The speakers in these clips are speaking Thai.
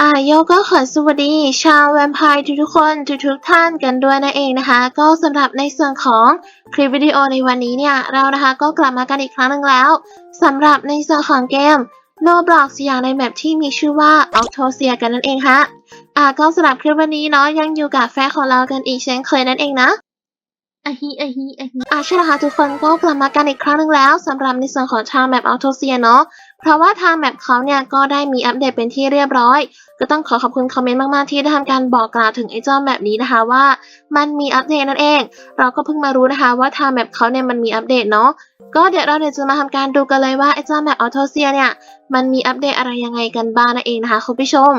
อ่าโยก็ขอสวัสดีชาวแวมไพร์ทุกๆคนทุกๆท่านกันด้วยนั่นเองนะคะ ก็สำหรับในส่วนของคลิปวิดีโอในวันนี้เนี่ย เรานะคะก็กลับมากันอีกครั้งหนึ่งแล้วสำหรับในส่วนของเกม Roblox อย่างในแมปที่มีชื่อว่า Octosia กันนั่นเองค่ะอ่าก็สำหรับคลิปวันนี้เนาะยังอยู่กับแฟนของเรากันอีกเช่นเคยนั่นเองนะอะฮิอะฮิอะฮิอะใช่แล้วค่ะทุกคนก็กลับมากันอีกครั้งหนึ่งแล้วสำหรับในส่วนของทางแมปอัลโทเซียเนาะ เพราะว่าทางแมปเขาเนี่ยก็ได้มีอัปเดตเป็นที่เรียบร้อย ก็ต้องขอขอบคุณคอมเมนต์มาก ๆ ที่ได้ทำการบอกกล่าวถึงไอ้เจ้าแมปนี้นะคะว่า มันมีอัปเดตนั่นเอง เราก็เพิ่งมารู้นะคะว่าทางแมปเขาเนี่ยมันมีอัปเดตเนาะก็เดี๋ยวเราเนี่ยจะมาทำการดูกันเลยว่าไอ้เจ้าแมปอัลโทเซียเนี่ยมันมีอัปเดตอะไรยังไงกันบ้างนั่นเองนะคะคุณผู้ชม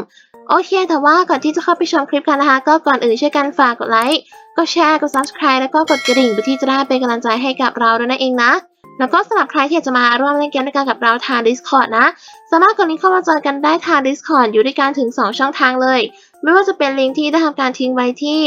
โอเค แต่ว่าก่อนที่จะเข้าไปชมคลิปกันนะคะ ก็ก่อนอื่นช่วยกันฝากกดไลค์ก็แชร์กด subscribe แล้วก็กดกระดิ่งเพื่อที่จะได้เป็นกำลังใจให้กับเราด้วยนั่นเองนะ แล้วก็สำหรับใครที่อยากจะมาร่วมเล่นเกมด้วยกันกับเราทาง Discord นะ สามารถกดลิงก์เข้ามาจอยกันได้ทาง Discord อยู่ด้วยกันถึง 2 ช่องทางเลย ไม่ว่าจะเป็นลิงก์ที่ได้ทำการทิ้งไว้ที่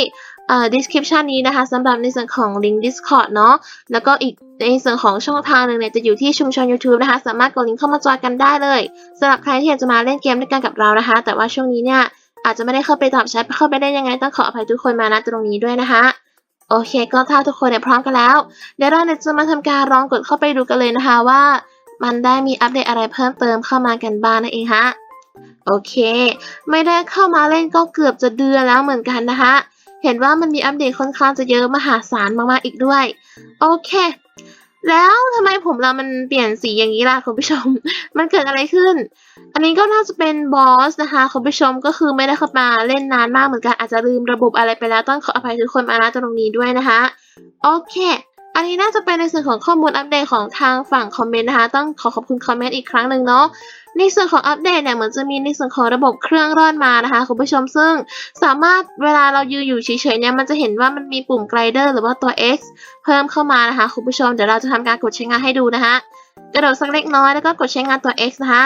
เอ่อ description นี้นะคะสำหรับในส่วนของลิงก์ Discord เนาะแล้วก็อีกในส่วนของช่องทางหนึ่งเนี่ยจะอยู่ที่ชุมชน YouTube นะคะ สามารถกดลิงก์เข้ามาจอยกันได้เลยสำหรับใครที่อยากจะมาเล่นเกมด้วยกันกับเรานะคะ แต่ว่าช่วงนี้เนี่ยอาจจะไม่ได้เข้าไปตอบแชทเข้าไปได้ยังไงต้องขออภัยทุกคนมาณตรงนี้ด้วยนะคะ โอเค ก็ถ้าทุกคนเนี่ยพร้อมกันแล้ว เดี๋ยวเราเนี่ยจะมาทำการลองกดเข้าไปดูกันเลยนะคะว่า มันได้มีอัปเดตอะไรเพิ่มเติมเข้ามากันบ้างนั่นเองฮะโอเค ไม่ได้เข้ามาเล่นก็เกือบจะเดือนแล้วเหมือนกันนะคะเห็นว่ามันมีอัปเดตค่อนข้างจะเยอะมหาศาลมากๆอีกด้วย โอเค แล้วทำไมผมเรามันเปลี่ยนสีอย่างนี้ล่ะคุณผู้ชม มันเกิดอะไรขึ้น อันนี้ก็น่าจะเป็นบอสนะคะคุณผู้ชมก็คือไม่ได้เข้ามาเล่นนานมากเหมือนกันอาจจะลืมระบบอะไรไปแล้วต้องขออภัยทุกคนมาณตรงนี้ด้วยนะคะ โอเค นนี้น่าจะเป็นในส่วนของข้อมูลอัปเดตของทางฝั่งคอมเมนต์นะคะ ต้องขอขอบคุณคอมเมนต์อีกครั้งหนึ่งเนาะในส่วนของอัปเดตเนี่ยเหมือนจะมีในส่วนของระบบเครื่องร่อนมานะคะคุณผู้ชมซึ่งสามารถเวลาเรายืนอยู่เฉยๆเนี่ยมันจะเห็นว่ามันมีปุ่มไกลเดอร์หรือว่าตัว X เพิ่มเข้ามานะคะคุณผู้ชมเดี๋ยวเราจะทำการกดใช้งานให้ดูนะคะกระโดดสักเล็กน้อยแล้วก็กดใช้งานตัว X นะคะ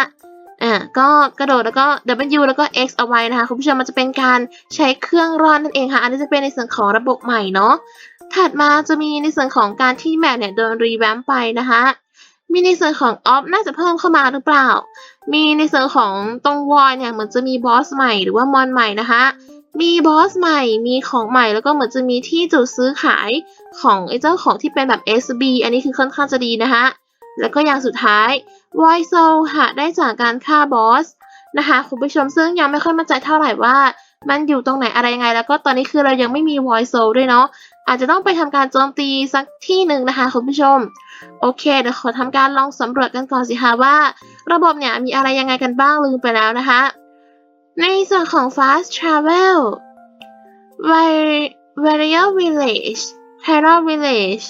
อ่าก็กระโดดแล้วก็ W แล้วก็ X เอาไว้นะคะคุณผู้ชมมันจะเป็นการใช้เครื่องร่อนนั่นเองค่ะ อันนี้จะเป็นในส่วนของระบบใหม่เนาะถัดมาจะมีในส่วนของการที่แมปเนี่ยโดนรีแวมไปนะคะมีในส่วนของออฟน่าจะเพิ่มเข้ามาหรือเปล่า มีในส่วนของตรงวอยเนี่ยเหมือนจะมีบอสใหม่หรือว่ามอนใหม่นะคะ มีบอสใหม่ มีของใหม่แล้วก็เหมือนจะมีที่จุดซื้อขายของไอ้เจ้าของที่เป็นแบบ SB อันนี้คือค่อนข้างจะดีนะคะ แล้วก็อย่างสุดท้ายวอยโซหาได้จากการฆ่าบอสนะคะคุณผู้ชมซึ่งยังไม่ค่อยมั่นใจเท่าไหร่ว่า มันอยู่ตรงไหนอะไรยังไง แล้วก็ตอนนี้คือเรายังไม่มี voice soul ด้วยเนาะอาจจะต้องไปทำการโจมตีสักที่หนึ่งนะคะคุณผู้ชม โอเคเดี๋ยวขอทำการลองสำรวจกันก่อนสิคะว่า ระบบเนี่ยมีอะไรยังไงกันบ้างลืมไปแล้วนะคะ ในส่วนของ fast travel Vari- Varia Village Terra Village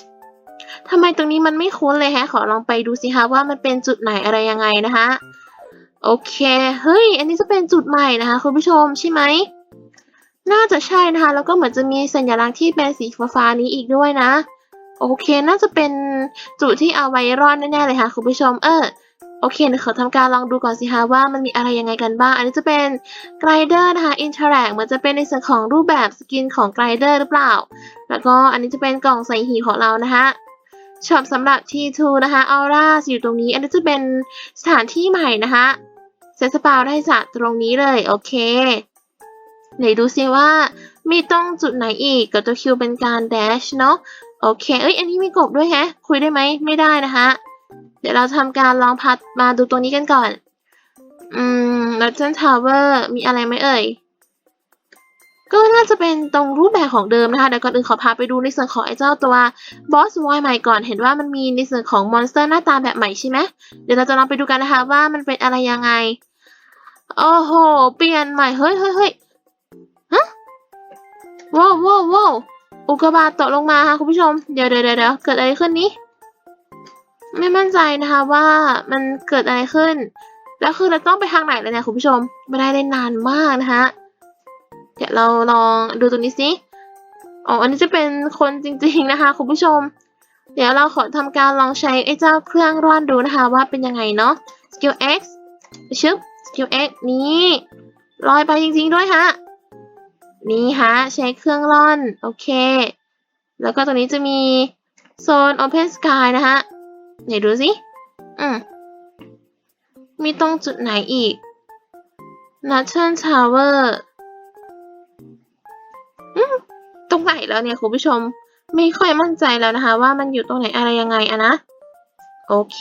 ทำไมตรงนี้มันไม่คุ้นเลยฮะ ขอลองไปดูสิคะว่ามันเป็นจุดไหนอะไรยังไงนะคะ โอเค เฮ้ย อันนี้จะเป็นจุดใหม่นะคะ คุณผู้ชมใช่ไหม น่าจะใช่นะคะ แล้วก็เหมือนจะมีสัญลักษณ์ที่เป็นสีฟ้าๆนี้อีกด้วยนะ โอเค น่าจะเป็นจุดที่เอาไว้รอดแน่ๆเลยค่ะคุณผู้ชม เออ โอเคเดี๋ยวขอทำการลองดูก่อนสิคะว่ามันมีอะไรยังไงกันบ้าง อันนี้จะเป็นไกลเดอร์นะคะ อินเทอร์แอคเหมือนจะเป็นในส่วนของรูปแบบสกินของไกลเดอร์หรือเปล่า แล้วก็อันนี้จะเป็นกล่องใส่หีบของเรานะคะ ช็อปสำหรับ T2 นะคะออร่าอยู่ตรงนี้ อันนี้จะเป็นสถานที่ใหม่นะคะเซตสปาได้จากตรงนี้เลย โอเคไหนดูซิว่ามีตรงจุดไหนอีกกับตัวคิวเป็นการ dash เนาะโอเค เอ้ย อันนี้มีกบด้วยแฮะ คุยได้ไหม ไม่ได้นะคะ เดี๋ยวเราทำการลองพัดมาดูตัวนี้กันก่อน อืม Legend Tower มีอะไรไหมเอ่ย ก็น่าจะเป็นตรงรูปแบบของเดิมนะคะเดี๋ยวก่อนอื่นขอพาไปดูในส่วนของไอ้เจ้าตัว Boss Boy ใหม่ก่อนเห็นว่ามันมีในส่วนของมอนสเตอร์หน้าตาแบบใหม่ใช่ไหมเดี๋ยวเราจะลองไปดูกันนะคะว่ามันเป็นอะไรยังไง โอ้โห เปลี่ยนใหม่เฮ้ยเฮ้ยเฮ้ยฮะว้าวว้าวว้าวอุกกาบาตตกลงมาค่ะคุณผู้ชม เดี๋ยวเดี๋ยวเดี๋ยวเดี๋ยวเกิดอะไรขึ้นนี้ ไม่มั่นใจนะคะว่ามันเกิดอะไรขึ้น แล้วคือเราต้องไปทางไหนเลยเนี่ยคุณผู้ชมไม่ได้เล่นนานมากนะคะ เดี๋ยวเราลองดูตรงนี้สิอ๋อ อันนี้จะเป็นคนจริงๆนะคะคุณผู้ชม เดี๋ยวเราขอทำการลองใช้ไอ้เจ้าเครื่องร่อนดูนะคะว่าเป็นยังไงเนาะ skill x ชึบ skill x นี่ลอยไปจริงๆด้วยฮะ นี่ฮะใช้เครื่องร่อน โอเค แล้วก็ตรงนี้จะมีโซน open sky นะฮะไหนดูสิ อืม มีตรงจุดไหนอีก Northern Tower แล้วเนี่ยคุณผู้ชม ไม่ค่อยมั่นใจแล้วนะคะ ว่ามันอยู่ตรงไหนอะไรยังไงอะนะ โอเค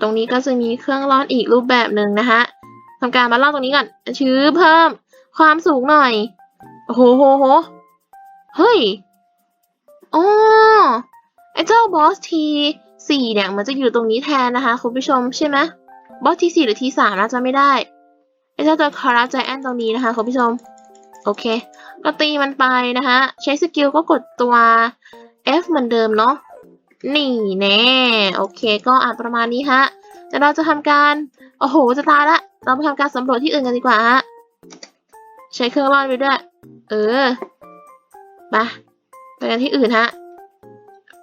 ตรงนี้ก็จะมีเครื่องร่อนอีกรูปแบบหนึ่งนะคะทำการมาลอกตรงนี้ก่อนชื้อเพิ่ม ความสูงหน่อย โอ้โหโหโหเฮ้ยอ๋อไอเจ้าบอสทีสี่เนี่ยมันจะอยู่ตรงนี้แทนนะคะคุณผู้ชมใช่ไหมบอสทีสี่หรือทีสามน่าจะไม่ได้ไอเจ้าตัวคาราใจแอนตรงนี้นะคะคุณผู้ชม โอเค ก็ตีมันไปนะคะ ใช้สกิลก็กดตัว F เหมือนเดิมเนาะ นี่แน่ โอเค ก็อาจประมาณนี้ฮะ แต่เราจะทำการ โอ้โห จะตายละ เราไปทำการสำรวจที่อื่นกันดีกว่าฮะ ใช้เครื่องร่อนไปด้วย เออไปไปกันที่อื่นฮะ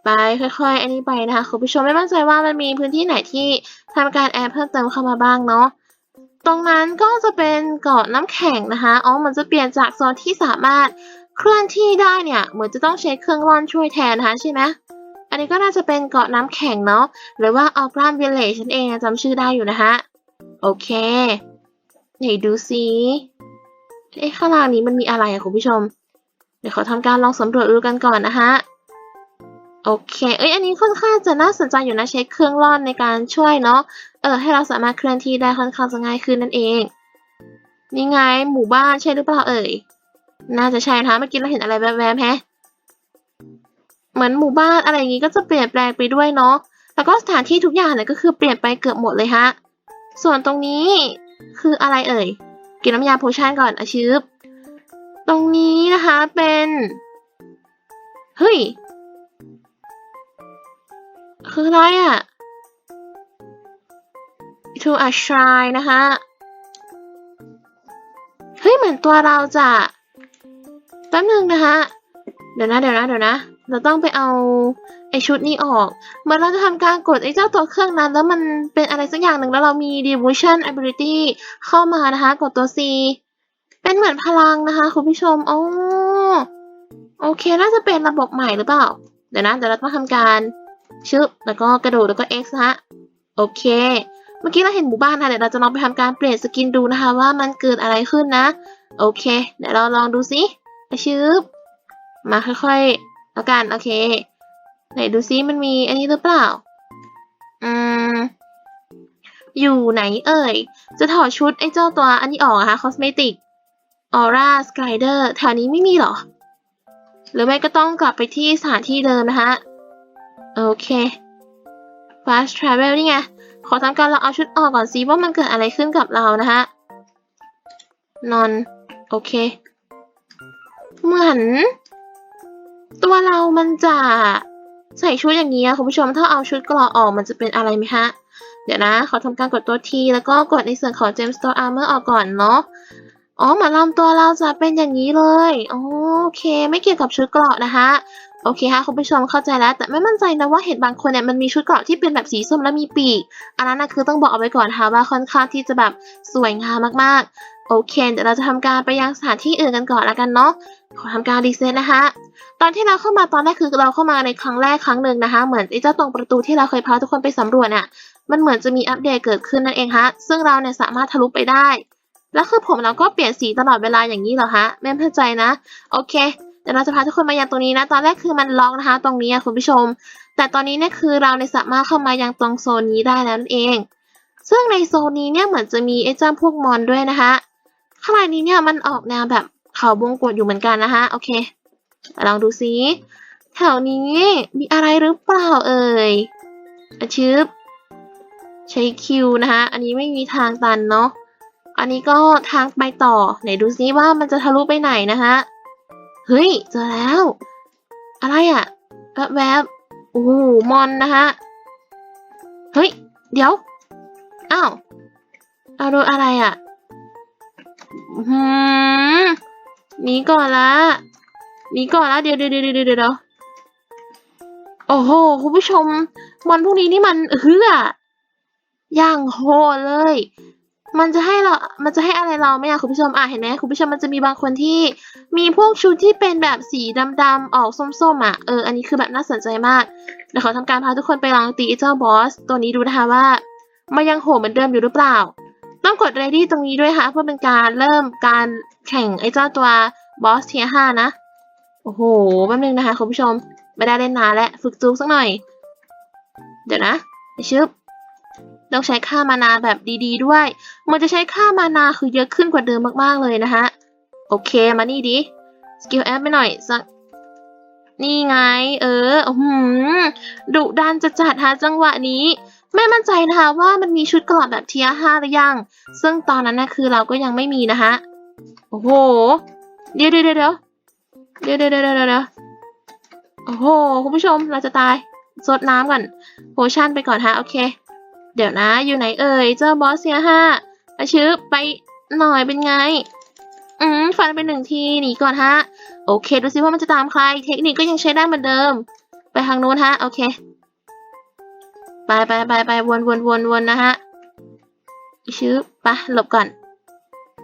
ไปค่อยๆ อันนี้ไปนะคะ คุณผู้ชมไม่มั่นใจว่ามันมีพื้นที่ไหนที่ทำการแอดเพิ่มเติมเข้ามาบ้างเนาะ ตรงนั้นก็จะเป็นเกาะน้ำแข็งนะคะ อ๋อ มันจะเปลี่ยนจากโซนที่สามารถเคลื่อนที่ได้เนี่ย เหมือนจะต้องใช้เครื่องร่อนช่วยแทนนะคะใช่ไหมอันนี้ก็น่าจะเป็นเกาะน้ำแข็งเนาะ หรือว่าออกรามวิลเลจฉันเองอะจำชื่อได้อยู่นะคะ โอเคไหนดูซิเอ๊ะข้างล่างนี้มันมีอะไรอะคุณผู้ชม เดี๋ยวขอทำการลองสำรวจดูกันก่อนนะคะโอเค เอ้ย อันนี้ค่อนข้างจะน่าสนใจอยู่นะใช้เครื่องร่อนในการช่วยเนาะ ออให้เราสามารถเคลื่อนที่ได้ค่อนข้างจะง่ายขึ้นนั่นเองนี่ไงหมู่บ้านใช่หรือเปล่าเอ่ยน่าจะใช่นะคะเมื่อกี้เราเห็นอะไรแวบๆแฮะเหมือนหมู่บ้านอะไรอย่างงี้ก็จะเปลี่ยนแปลงไปด้วยเนาะแล้วก็สถานที่ทุกอย่างเนี่ยก็คือเปลี่ยนไปเกือบหมดเลยฮะส่วนตรงนี้คืออะไรเอ่ยกินน้ำยาโพชั่นก่อนอาชืบตรงนี้นะคะเป็นเฮ้ยคืออะไรอะ to a shrine นะคะเฮ้ยเหมือนตัวเราจะแป๊บนึงนะคะเดี๋ยวนะเดี๋ยวนะเดี๋ยวนะ เราต้องไปเอาไอชุดนี้ออก เหมือนเราจะทำการกดไอเจ้าตัวเครื่องนั้น แล้วมันเป็นอะไรสักอย่างหนึ่งแล้วเรามี devotion ability เข้ามานะคะ กดตัว C เป็นเหมือนพลังนะคะ คุณผู้ชมโอ้โอเค น่าจะเป็นระบบใหม่หรือเปล่า เดี๋ยวนะ เดี๋ยวเราต้องทำการชึบแล้วก็กระโดดแล้วก็ X นะฮะ โอเค เมื่อกี้เราเห็นหมู่บ้านนะเดี๋ยวเราจะลองไปทำการเปลี่ยนสกินดูนะคะว่ามันเกิดอะไรขึ้นนะ โอเค เดี๋ยวเราลองดูสิชึบมาค่อยๆแล้วกันโอเค ไหนดูซิมันมีอันนี้หรือเปล่า อืม อยู่ไหนเอ่ย จะถอดชุดไอ้เจ้าตัวอันนี้ออกอะคะคอสเมติกออร่าสไกเดอร์แถวนี้ไม่มีหรอ หรือไม่ก็ต้องกลับไปที่สถานที่เดิมนะคะ โอเค fast travel นี่ไง ขอทำการลองเอาชุดออกก่อนซิว่ามันเกิดอะไรขึ้นกับเรานะคะนอน โอเค เหมือน ตัวเรามันจะใส่ชุดอย่างนี้อะคุณผู้ชมถ้าเอาชุดเกราะออกมันจะเป็นอะไรไหมฮะ เดี๋ยวนะ ขอทำการกดตัว T แล้วก็กดในส่วนของ Gemstone Armor ออกก่อนเนาะอ๋อเหมือนลำตัวเราจะเป็นอย่างนี้เลย โอเค ไม่เกี่ยวกับชุดเกราะนะคะ โอเคฮะคุณผู้ชมเข้าใจแล้ว แต่ไม่มั่นใจนะว่าเห็นบางคนเนี่ยมันมีชุดเกราะที่เป็นแบบสีส้มแล้วมีปีก อันนั้นนะคือต้องบอกเอาไว้ก่อนค่ะว่าค่อนข้างที่จะแบบสวยงามมากๆ โอเค เดี๋ยวเราจะทำการไปยังสถานที่อื่นกันก่อนล้วกันเนาะขอทำการรีเซ็ตนะคะ ตอนที่เราเข้ามาตอนแรกคือเราเข้ามาในครั้งแรกครั้งหนึ่งนะคะ เหมือนไอ้เจ้าตรงประตูที่เราเคยพาทุกคนไปสำรวจน่ะมันเหมือนจะมีอัปเดตเกิดขึ้นนั่นเองฮะซึ่งเราเนี่ยสามารถทะลุไปได้แล้วคือผมเราก็เปลี่ยนสีตลอดเวลาอย่างนี้เหรอฮะไม่เข้าใจนะ โอเค เดี๋ยวเราจะพาทุกคนมายังตรงนี้นะ ตอนแรกคือมันล็อกนะคะ ตรงนี้คุณผู้ชม แต่ตอนนี้เนี่ยคือเราเนี่ยสามารถเข้ามายังตรงโซนนี้ได้แล้วนั่นเอง ซึ่งในโซนนี้เนี่ยเหมือนจะมีไอ้เจ้าพวกมอนด้วยนะคะข้างในนี้เนี่ยมันออกแนวแบบเขาวงกตอยู่เหมือนกันนะคะโอเคลองดูซิแถวนี้มีอะไรหรือเปล่าเอ่ยอชืบใช้คิวนะคะ อันนี้ไม่มีทางตันเนาะ อันนี้ก็ทางไปต่อ ไหนดูซิว่ามันจะทะลุไปไหนนะคะ เฮ้ย เจอแล้ว อะไรอะแวบแวบๆโอ้โหมอนนะคะเฮ้ย เดี๋ยว อ้าวเอาโดนอะไรอะหืมหนีก่อนละหนีก่อนละเดี๋ยวเดี๋ยวเดี๋ยวเดี๋ยวเดี๋ยวโอ้โห คุณผู้ชมมอนพวกนี้นี่มันเฮืออย่างโหเลย มันจะให้เรา มันจะให้อะไรเราไหมอะคุณผู้ชมอะเห็นไหมคุณผู้ชมมันจะมีบางคนที่มีพวกชุดที่เป็นแบบสีดำๆออกส้มๆอะเอออันนี้คือแบบน่าสนใจมากเดี๋ยวขอทำการพาทุกคนไปลองตีไอเจ้าบอสตัวนี้ดูนะคะว่ามันยังโหดเหมือนเดิมอยู่หรือเปล่า ต้องกด ready ตรงนี้ด้วยค่ะเพื่อเป็นการเริ่มการแข่งไอ้เจ้าตัวบอสเทียห้านะโอ้โหแป๊บนึงนะคะคุณผู้ชมไม่ได้เล่นนานแล้วฝึกจูกสักหน่อย เดี๋ยวนะไอชึบ ต้องใช้ค่ามานาแบบดีๆด้วย มันจะใช้ค่ามานาคือเยอะขึ้นกว่าเดิมมากๆเลยนะฮะ โอเคมานี่ดิ สกิลแอปไปหน่อยสักนี่ไง เออหืมดุดันจะจัดหาจังหวะนี้ ไม่มั่นใจนะคะว่ามันมีชุดกรอบแบบเทียห้าหรือยัง ซึ่งตอนนั้นนะคือเราก็ยังไม่มีนะฮะ โอ้โห เดี๋ยวเดี๋ยวเดี๋ยวเดี๋ยวเดี๋ยวเดี๋ยวเดี๋ยวโอ้โห คุณผู้ชมเราจะตายซดน้ำก่อนโพชั่นไปก่อนฮะ โอเค เดี๋ยวนะ อยู่ไหนเอ่ย เจ้าบอสเซียห้าอาชืบไปหน่อยเป็นไง อืมฟันไปหนึ่งทีหนีก่อนฮะ โอเค ดูซิว่ามันจะตามใคร เทคนิคก็ยังใช้ได้เหมือนเดิม ไปทางนู้นฮะ โอเค ไปไปไปไปวนวนวนวนนะฮะชืบไปหลบก่อน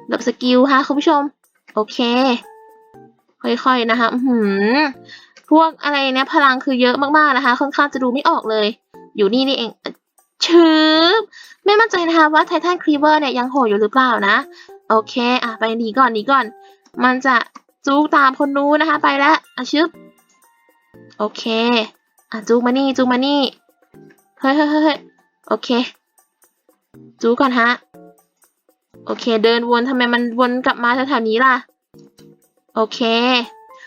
หลบสกิลฮะคุณผู้ชม โอเค ค่อยๆนะคะอือหือพวกอะไรเนี่ยพลังคือเยอะมากๆนะคะ ค่อนข้างจะดูไม่ออกเลย อยู่นี่นี่เอง ชืบไม่มั่นใจนะคะว่าไททันครีเวอร์เนี่ยยังโหดอยู่หรือเปล่านะ โอเค อะ ไปหนีก่อนหนีก่อน มันจะจูกตามคนนู้นนะคะ ไปแล้วอะชึบโอเค อะจูกมานี่จูกมานี่ เฮ้ยเฮ้ยเฮ้ยโอเค จูกก่อนฮะ โอเค เดินวนทำไมมันวนกลับมาแถวๆนี้ล่ะ โอเค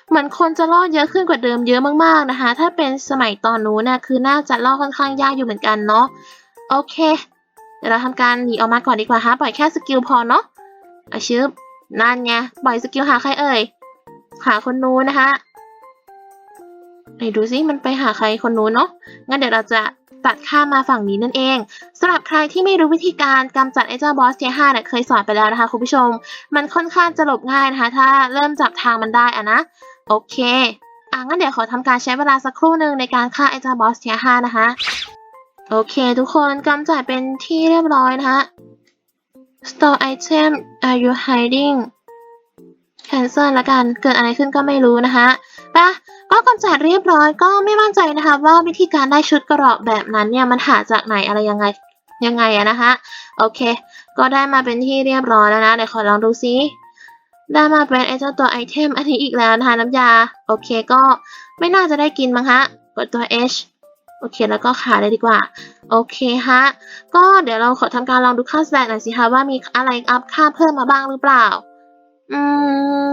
เหมือนคนจะรอดเยอะขึ้นกว่าเดิมเยอะมากๆนะคะ ถ้าเป็นสมัยตอนนู้นนะคือน่าจะรอดค่อนข้างยากอยู่เหมือนกันเนาะโอเคเดี๋ยวเราทำการหนีออกมาก่อนดีกว่าฮะปล่อยแค่สกิลพอเนาะอาชึบนั่นไงปล่อยสกิลหาใครเอ่ยหาคนนู้นนะคะไหนดูซิมันไปหาใครคนนู้นเนาะงั้นเดี๋ยวเราจะตัดข้ามมาฝั่งนี้นั่นเองสำหรับใครที่ไม่รู้วิธีการกำจัดไอ้เจ้าบอสเทียห้าเนี่ยเคยสอนไปแล้วนะคะคุณผู้ชม มันค่อนข้างจะหลบง่ายนะคะ ถ้าเริ่มจับทางมันได้อะนะ โอเคอะงั้นเดี๋ยวขอทำการใช้เวลาสักครู่หนึ่งในการฆ่าไอ้เจ้าบอสเทียห้านะคะ โอเค ทุกคนกำจัดเป็นที่เรียบร้อยนะคะ store item are you hiding cancel ละกัน เกิดอะไรขึ้นก็ไม่รู้นะคะปะก็กำจัดเรียบร้อยก็ไม่มั่นใจนะคะ ว่าวิธีการได้ชุดกราะแบบนั้นเนี่ยมันหาจากไหนอะไรยังไงยังไงอะนะคะ โอเค ก็ได้มาเป็นที่เรียบร้อยแล้วนะเดี๋ยวขอลองดูซิ ได้มาเป็นไอเจ้าตัวไอเทมอันนี้อีกแล้วนะคะน้ำยา โอเคก็ไม่น่าจะได้กินมั้งฮะกดตัว H โอเคแล้วก็ขาเลยดีกว่า โอเคฮะ ก็เดี๋ยวเราขอทำการลองดูค่าสแตหน่อยสิคะว่ามีอะไรอัพค่าเพิ่มมาบ้างหรือเปล่า อืม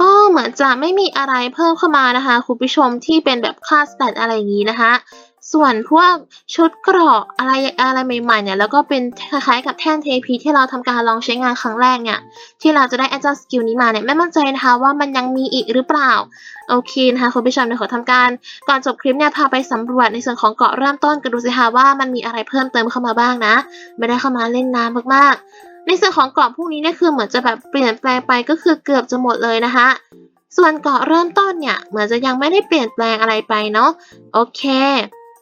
ก็เหมือนจะไม่มีอะไรเพิ่มเข้ามานะคะ คุณผู้ชมที่เป็นแบบค่าสแตทอะไรอย่างนี้นะคะ ส่วนพวกชุดเกราะอะไรอะไรใหม่ๆเนี่ยแล้วก็เป็นคล้ายๆกับแท่นเทพีที่เราทำการลองใช้งานครั้งแรกเนี่ยที่เราจะได้ adjust skill นี้มาเนี่ยไม่มั่นใจนะคะว่ามันยังมีอีกหรือเปล่า โอเคนะคะคุณผู้ชมเดี๋ยวขอทำการ ก่อนจบคลิปเนี่ยพาไปสำรวจในส่วนของเกาะเริ่มต้นกันดูสิคะว่ามันมีอะไรเพิ่มเติมเข้ามาบ้างนะ ไม่ได้เข้ามาเล่นน้ำมากๆ ในส่วนของเกาะพวกนี้เนี่ยคือเหมือนจะแบบเปลี่ยนแปลงไปก็คือเกือบจะหมดเลยนะคะส่วนเกาะเริ่มต้นเนี่ยเหมือนจะยังไม่ได้เปลี่ยนแปลงอะไรไปเนาะโอเค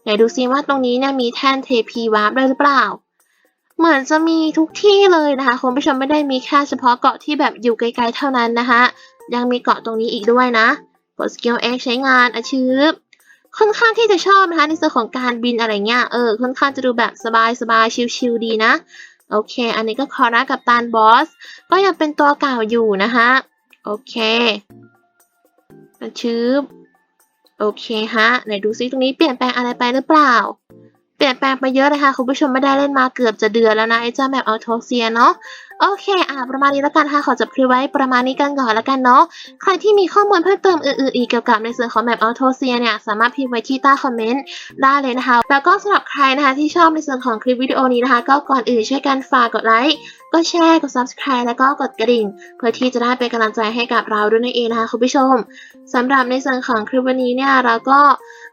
ไหนดูซิว่าตรงนี้เนี่ยมีแท่นเทพีวาร์ปด้หรือเปล่า เหมือนจะมีทุกที่เลยนะคะคุณผู้ชมไม่ได้มีแค่เฉพาะเกาะที่แบบอยู่ไกลๆเท่านั้นนะคะยังมีเกาะตรงนี้อีกด้วยนะกดสกิล X ใช้งานอาชืบค่อนข้างที่จะชอบนะคะในส่วนของการบินอะไรเงี้ยเออค่อนข้างจะดูแบบสบายๆชิลๆดีนะ โอเค อันนี้ก็คอร่ากับตานบอส ก็ยังเป็นตัวเก่าอยู่นะคะโอเคชืบ โอเคฮะ ไหนดูซิตรงนี้เปลี่ยนแปลงอะไรไปหรือเปล่า เปลี่ยนแปลงไปเยอะเลยค่ะ คุณผู้ชมไม่ได้เล่นมาเกือบจะเดือนแล้วนะไอ้เจ้าแมปอัลโทเซียเนาะ โอเคอ่าประมาณนี้แล้วกันค่ะขอจบคลิปไว้ประมาณนี้กันก่อนแล้วกันเนาะใครที่มีข้อมูลเพิ่มเติมอื่นๆอีกเกี่ยวกับในส่วนของแมปอัลโทเซียเนี่ยสามารถพิมพ์ไว้ที่ใต้คอมเมนต์ได้เลยนะคะ แล้วก็สำหรับใครนะคะที่ชอบในส่วนของคลิปวิดีโอนี้นะคะ ก็ก่อนอื่นช่วยกันฝากกดไลค์กดแชร์กด subscribe แล้วก็กดกระดิ่ง เพื่อที่จะได้เป็นกำลังใจให้กับเราด้วยนั่นเองนะคะคุณผู้ชมสำหรับในส่วนของคลิปวันนี้เนี่ยเราก็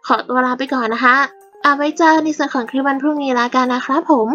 ขอตัวลาไปก่อนนะคะเอาไว้เจอในส่วนของคลิปวันพรุ่งนี้แล้วกันนะครับผม